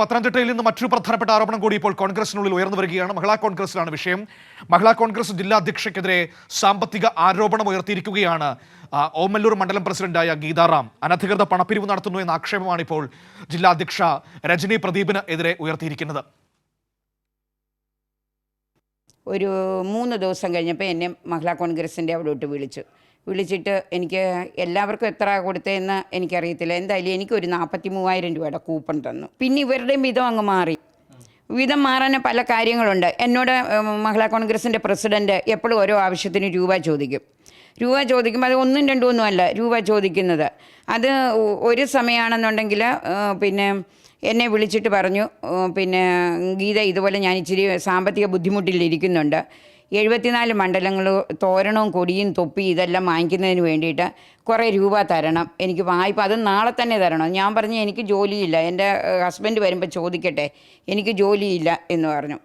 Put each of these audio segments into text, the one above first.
പത്തനംതിട്ടയിൽ നിന്ന് മറ്റൊരു പ്രധാനപ്പെട്ട ആരോപണം കൂടി ഇപ്പോൾ കോൺഗ്രസിനുള്ളിൽ ഉയർന്നു വരികയാണ്. മഹിളാ കോൺഗ്രസിലാണ് വിഷയം. മഹിളാ കോൺഗ്രസ് ജില്ലാ അധ്യക്ഷയ്ക്കെതിരെ സാമ്പത്തിക ആരോപണം ഉയർത്തിയിരിക്കുകയാണ്. ഓമല്ലൂർ മണ്ഡലം പ്രസിഡന്റായ ഗീതാറാം അനധികൃത പണപ്പിരിവ് നടത്തുന്നു എന്ന ആക്ഷേപമാണ് ഇപ്പോൾ ജില്ലാ അധ്യക്ഷ രജനി പ്രദീപിന് എതിരെ ഉയർത്തിയിരിക്കുന്നത്. ഒരു മൂന്ന് ദിവസം കഴിഞ്ഞപ്പോൾ എന്നെ മഹിളാ കോൺഗ്രസിന്റെ അവിടോട്ട് വിളിച്ചു. വിളിച്ചിട്ട് എനിക്ക് എല്ലാവർക്കും എത്ര കൊടുത്തതെന്ന് എനിക്കറിയത്തില്ല. എന്തായാലും എനിക്കൊരു നാൽപ്പത്തി മൂവായിരം രൂപയുടെ കൂപ്പൺ തന്നു. പിന്നെ ഇവരുടെയും വിധം അങ്ങ് മാറി. വിധം മാറാൻ പല കാര്യങ്ങളുണ്ട്. എന്നോട് മഹിളാ കോൺഗ്രസിന്റെ പ്രസിഡന്റ് എപ്പോഴും ഓരോ ആവശ്യത്തിന് രൂപ ചോദിക്കും. രൂപ ചോദിക്കുമ്പോൾ അത് ഒന്നും രണ്ടും ഒന്നും അല്ല രൂപ ചോദിക്കുന്നത്. അത് ഒരു സമയമാണെന്നുണ്ടെങ്കിൽ പിന്നെ എന്നെ വിളിച്ചിട്ട് പറഞ്ഞു. പിന്നെ ഗീത ഇതുപോലെ ഞാൻ ഇച്ചിരി സാമ്പത്തിക ബുദ്ധിമുട്ടിലിരിക്കുന്നുണ്ട് എഴുപത്തിനാല് മണ്ഡലങ്ങൾ തോരണവും കൊടിയും തൊപ്പി ഇതെല്ലാം വാങ്ങിക്കുന്നതിന് വേണ്ടിയിട്ട് കുറേ രൂപ തരണം. എനിക്ക് വായ്പ അത് നാളെ തന്നെ തരണം. ഞാൻ പറഞ്ഞു എനിക്ക് ജോലിയില്ല. എന്റെ ഹസ്ബൻഡ് വരുമ്പോൾ ചോദിക്കട്ടെ. എനിക്ക് ജോലിയില്ല എന്ന് പറഞ്ഞു.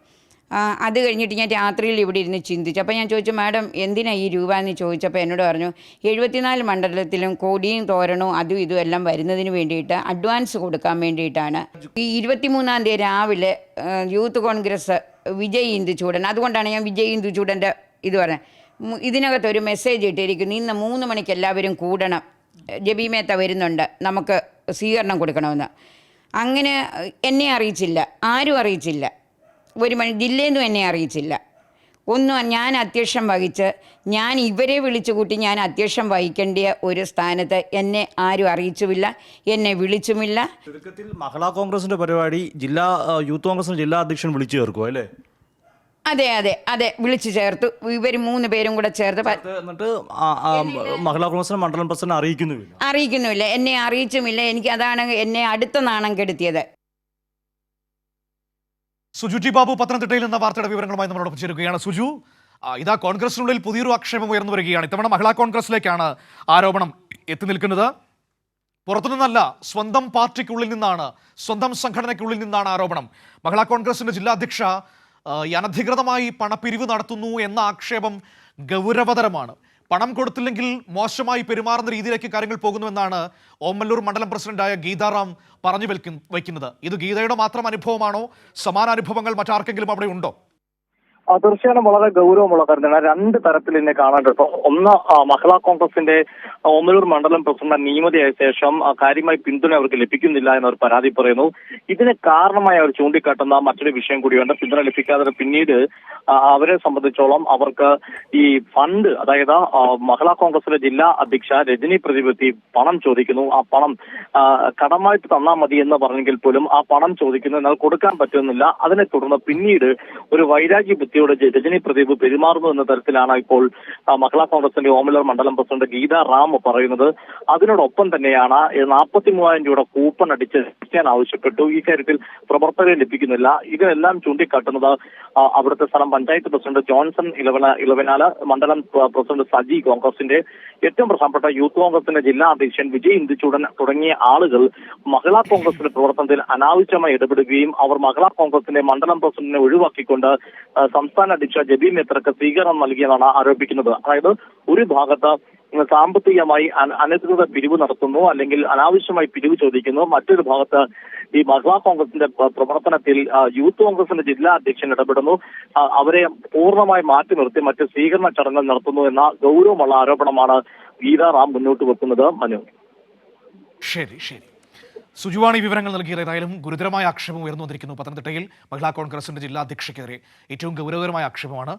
അത് കഴിഞ്ഞിട്ട് ഞാൻ രാത്രിയിൽ ഇവിടെ ഇരുന്ന് ചിന്തിച്ചു. അപ്പോൾ ഞാൻ ചോദിച്ചു മാഡം എന്തിനാ ഈ രൂപ? എന്ന് ചോദിച്ചപ്പോൾ എന്നോട് പറഞ്ഞു എഴുപത്തിനാല് മണ്ഡലത്തിലും കോടിയും തോരണവും അതും ഇതും എല്ലാം വരുന്നതിന് വേണ്ടിയിട്ട് അഡ്വാൻസ് കൊടുക്കാൻ വേണ്ടിയിട്ടാണ്. ഈ ഇരുപത്തിമൂന്നാം തീയതി രാവിലെ യൂത്ത് കോൺഗ്രസ് വിജയ് ഇന്ദുചൂടൻ അതുകൊണ്ടാണ് ഞാൻ വിജയ് ഇന്ദുചൂടന്റെ ഇത് പറഞ്ഞത്. ഇതിനകത്ത് ഒരു മെസ്സേജ് ഇട്ടിരിക്കുന്നു ഇന്ന് മൂന്ന് മണിക്ക് എല്ലാവരും കൂടണം ജബി മേത്ത വരുന്നുണ്ട് നമുക്ക് സ്വീകരണം കൊടുക്കണമെന്ന്. അങ്ങനെ എന്നെ അറിയിച്ചില്ല ആരും അറിയിച്ചില്ല. ഒരു മണി ജില്ലയിൽ എന്നെ അറിയിച്ചില്ല. ഒന്നും ഞാൻ അധ്യക്ഷം വഹിച്ച് ഞാൻ ഇവരെ വിളിച്ചു കൂട്ടി ഞാൻ അധ്യക്ഷം വഹിക്കേണ്ട ഒരു സ്ഥാനത്ത് എന്നെ ആരും അറിയിച്ചുമില്ല എന്നെ വിളിച്ചുമില്ല. ചുരുക്കത്തിൽ മഹിളാ കോൺഗ്രസിന്റെ പരിപാടി ജില്ലാ യൂത്ത് കോൺഗ്രസിന്റെ ജില്ലാ അധ്യക്ഷൻ വിളിച്ചു ചേർക്കും അല്ലേ? അതെ അതെ അതെ വിളിച്ചു ചേർത്തു. ഇവർ മൂന്ന് പേരും കൂടെ ചേർത്ത് എന്നിട്ട് മഹിളാ മണ്ഡലം പ്രസിഡന്റ് അറിയിക്കുന്നുമില്ല. അറിയിക്കുന്നുമില്ല എന്നെ അറിയിച്ചുമില്ല എനിക്ക് അതാണ് എന്നെ അടുത്ത നാണം കെടുത്തിയത്. സുജു ടി ബാബു പത്തനംതിട്ടയിൽ നിന്ന വാർത്തയുടെ വിവരങ്ങളുമായി നമ്മളോടൊപ്പം ചേരുകയാണ്. സുജു ഇതാ കോൺഗ്രസിനുള്ളിൽ പുതിയൊരു ആക്ഷേപം ഉയർന്നു വരികയാണ്. ഇത്തവണ മഹിളാ കോൺഗ്രസിലേക്കാണ് ആരോപണം എത്തി നിൽക്കുന്നത്. പുറത്തുനിന്നല്ല സ്വന്തം പാർട്ടിക്കുള്ളിൽ നിന്നാണ് സ്വന്തം സംഘടനയ്ക്കുള്ളിൽ നിന്നാണ് ആരോപണം. മഹിളാ കോൺഗ്രസിന്റെ ജില്ലാ അധ്യക്ഷ അനധികൃതമായി പണപ്പിരിവ് നടത്തുന്നു എന്ന ആക്ഷേപം ഗൗരവതരമാണ്. പണം കൊടുത്തില്ലെങ്കിൽ മോശമായി പെരുമാറുന്ന രീതിയിലേക്ക് കാര്യങ്ങൾ പോകുന്നുവെന്നാണ് ഓമല്ലൂർ മണ്ഡലം പ്രസിഡന്റായ ഗീതാറാം പറഞ്ഞു വയ്ക്കുന്നത് ഇത് ഗീതയുടെ മാത്രം അനുഭവമാണോ? സമാന അനുഭവങ്ങൾ മറ്റാർക്കെങ്കിലും അവിടെ ഉണ്ടോ? തീർച്ചയായും വളരെ ഗൗരവമുള്ള കാര്യമാണ്. രണ്ട് തരത്തിൽ എന്നെ കാണാൻ കേട്ടോ ഒന്ന് മഹിളാ കോൺഗ്രസിന്റെ ഓമലൂർ മണ്ഡലം പ്രസിഡന്റ് നിയമതിയായ ശേഷം കാര്യമായി പിന്തുണ അവർക്ക് ലഭിക്കുന്നില്ല എന്നവർ പരാതി പറയുന്നു. ഇതിന് കാരണമായി അവർ ചൂണ്ടിക്കാട്ടുന്ന മറ്റൊരു വിഷയം കൂടിയുണ്ട്. പിന്തുണ ലഭിക്കാതെ പിന്നീട് അവരെ സംബന്ധിച്ചോളം അവർക്ക് ഈ ഫണ്ട് അതായത് മഹിളാ കോൺഗ്രസിലെ ജില്ലാ അധ്യക്ഷ രജനി പ്രതിപത്തി പണം ചോദിക്കുന്നു. ആ പണം കടമായിട്ട് തന്നാൽ മതി എന്ന് പറഞ്ഞെങ്കിൽ പോലും ആ പണം ചോദിക്കുന്നു എന്നാൽ കൊടുക്കാൻ പറ്റുന്നില്ല. അതിനെ തുടർന്ന് പിന്നീട് ഒരു വൈരാഗ്യ ബുദ്ധിയോട് രജനി പ്രദീപ് പെരുമാറുന്നു എന്ന തരത്തിലാണ് ഇപ്പോൾ മഹിളാ കോൺഗ്രസിന്റെ ഓമലർ മണ്ഡലം പ്രസിഡന്റ് ഗീത റാം പറയുന്നത്. അതിനോടൊപ്പം തന്നെയാണ് നാൽപ്പത്തി മൂവായിരം രൂപയുടെ കൂപ്പൺ അടിച്ച് ലഭിക്കാൻ ആവശ്യപ്പെട്ടു. ഈ കാര്യത്തിൽ പ്രവർത്തകരെ ലഭിക്കുന്നില്ല. ഇതിനെല്ലാം ചൂണ്ടിക്കാട്ടുന്നത് അവിടുത്തെ സ്ഥലം പഞ്ചായത്ത് പ്രസിഡന്റ് ജോൺസൺ ഇലവന ഇലവനാല മണ്ഡലം പ്ര- പ്രസിഡന്റ് സജി കോൺഗ്രസിന്റെ ഏറ്റവും പ്രധാനപ്പെട്ട യൂത്ത് കോൺഗ്രസിന്റെ ജില്ലാ അധ്യക്ഷൻ വിജയ് ഇന്ദുചൂടൻ തുടങ്ങിയ ആളുകൾ മഹിളാ കോൺഗ്രസിന്റെ പ്രവർത്തനത്തിൽ അനാവശ്യമായി ഇടപെടുകയും അവർ മഹിളാ കോൺഗ്രസിന്റെ മണ്ഡലം പ്രസിഡന്റിനെ ഒഴിവാക്കിക്കൊണ്ട് സംസ്ഥാന അധ്യക്ഷ ജബി മിത്രക്ക് സ്വീകരണം നൽകിയെന്നാണ് ആരോപിക്കുന്നത്. അതായത് ഒരു ഭാഗത്ത് സാമ്പത്തികമായി അന- അനധികൃത പിരിവ് നടത്തുന്നു അല്ലെങ്കിൽ അനാവശ്യമായി പിരിവ് ചോദിക്കുന്നു. മറ്റൊരു ഭാഗത്ത് ഈ മഹിളാ കോൺഗ്രസിന്റെ പ്രവർത്തനത്തിൽ യൂത്ത് കോൺഗ്രസിന്റെ ജില്ലാ അധ്യക്ഷൻ ഇടപെടുന്നു. അവരെ പൂർണമായി മാറ്റി നിർത്തി മറ്റ് സ്വീകരണ ചടങ്ങുകൾ നടത്തുന്നു എന്ന ഗൗരവമുള്ള ആരോപണമാണ് ഗീതാ റാം മുന്നോട്ട് വെക്കുന്നത്. മനു. ശരി ശരി. സുജുവാണ് വിവരങ്ങൾ നൽകിയത് ഏതായാലും ഗുരുതരമായ ആക്ഷേപം ഉയർന്നു വന്നിരിക്കുന്നു പത്തനംതിട്ടയിൽ മഹിളാ കോൺഗ്രസിന്റെ ജില്ലാ അധ്യക്ഷയ്ക്കെതിരെ. ഏറ്റവും ഗൗരവകരമായ ആക്ഷേപമാണ്